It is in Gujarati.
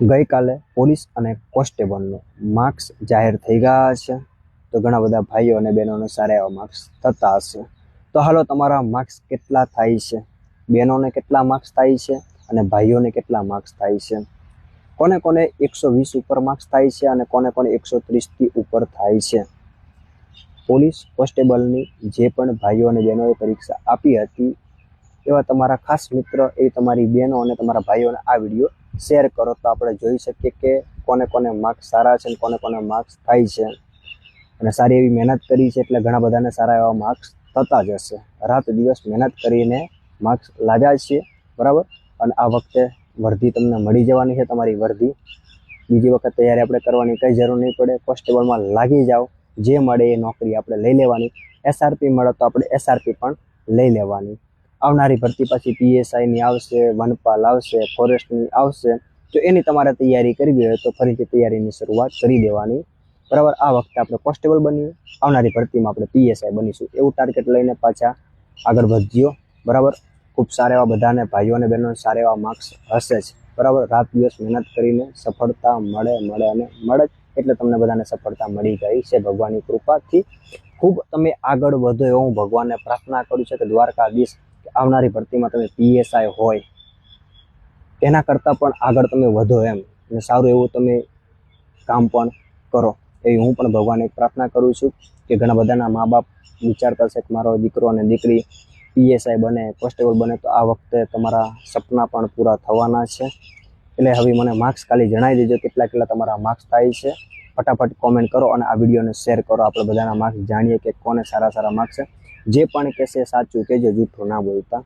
ગઈકાલે પોલીસ અને કોન્સ્ટેબલનું માર્ક્સ જાહેર થઈ ગયા છે. તો ઘણા બધા ભાઈઓ અને બહેનોને સારા એવા માર્ક્સ થતા હશે. તો હાલો, તમારા માર્ક્સ કેટલા થાય છે? બહેનોને કેટલા માર્ક્સ થાય છે અને ભાઈઓને કેટલા માર્ક્સ થાય છે? કોને કોને એકસો વીસ ઉપર માર્ક્સ થાય છે અને કોને કોને એકસો ત્રીસથી ઉપર થાય છે? પોલીસ કોન્સ્ટેબલની જે પણ ભાઈઓ અને બહેનોએ પરીક્ષા આપી હતી એવા તમારા ખાસ મિત્ર એ તમારી બહેનો અને તમારા ભાઈઓને આ વીડિયો શેર કરો તો આપણે જોઈ શકીએ કે કોને કોને માર્ક્સ સારા છે અને કોને કોને માર્ક્સ થાય છે. અને સારી એવી મહેનત કરી છે એટલે ઘણા બધાને સારા એવા માર્ક્સ થતા જ હશે. રાત દિવસ મહેનત કરીને માર્ક્સ લાવ્યા છીએ, બરાબર? અને આ વખતે વર્ધી તમને મળી જવાની છે તમારી વર્ધી. બીજી વખત તૈયારી આપણે કરવાની કંઈ જરૂર નહીં પડે. કોન્સ્ટેબલમાં લાગી જાઓ. જે મળે એ નોકરી આપણે લઈ લેવાની. એસઆરપી મળે તો આપણે એસઆરપી પણ લઈ લેવાની. આવનારી ભરતી પછી પીએસઆઈની આવશે, વનપાલ આવશે ફોરેસ્ટની આવશે. તો એની તમારે તૈયારી કરવી હોય તો ફરીથી તૈયારીની શરૂઆત કરી દેવાની. બરાબર, આ વખતે આપણે કોન્સ્ટેબલ બનીએ આવનારી ભરતીમાં આપણે પીએસઆઈ બનીશું. એવું ટાર્ગેટ લઈને પાછા આગળ વધ્યો બરાબર? ખૂબ સારા એવા બધાને, ભાઈઓ અને બહેનો સારા એવા માર્ક્સ હશે જ. બરાબર? રાત દિવસ મહેનત કરીને સફળતા મળે મળે અને મળે જ. એટલે તમને બધાને સફળતા મળી ગઈ છે ભગવાનની કૃપાથી. ખૂબ તમે આગળ વધો એવું હું ભગવાનને પ્રાર્થના કરું છું કે દ્વારકાધીશ આવનારી ભરતીમાં તમે પીએસઆઈ હોય, એના કરતાં પણ આગળ તમે વધો એમ. અને સારું એવું તમે કામ પણ કરો. એવી હું પણ ભગવાનને પ્રાર્થના કરું છું કે ઘણા બધાના મા બાપ વિચારતા છે કે મારો દીકરો અને દીકરી પીએસઆઈ બને, કોન્સ્ટેબલ બને, તો આ વખતે તમારા સપના પણ પૂરા થવાના છે. એટલે હવે મને માર્ક્સ ખાલી જણાવી દેજો કેટલા કેટલા તમારા માર્ક્સ થાય છે. ફટાફટ કોમેન્ટ કરો અને આ વિડીયોને શેર કરો. આપણે બધાના માર્ક્સ જાણીએ કે કોને સારા સારા માર્ક્સ છે. જે પણ કહેશે સાચું કહેજો જૂઠું ના બોલતા.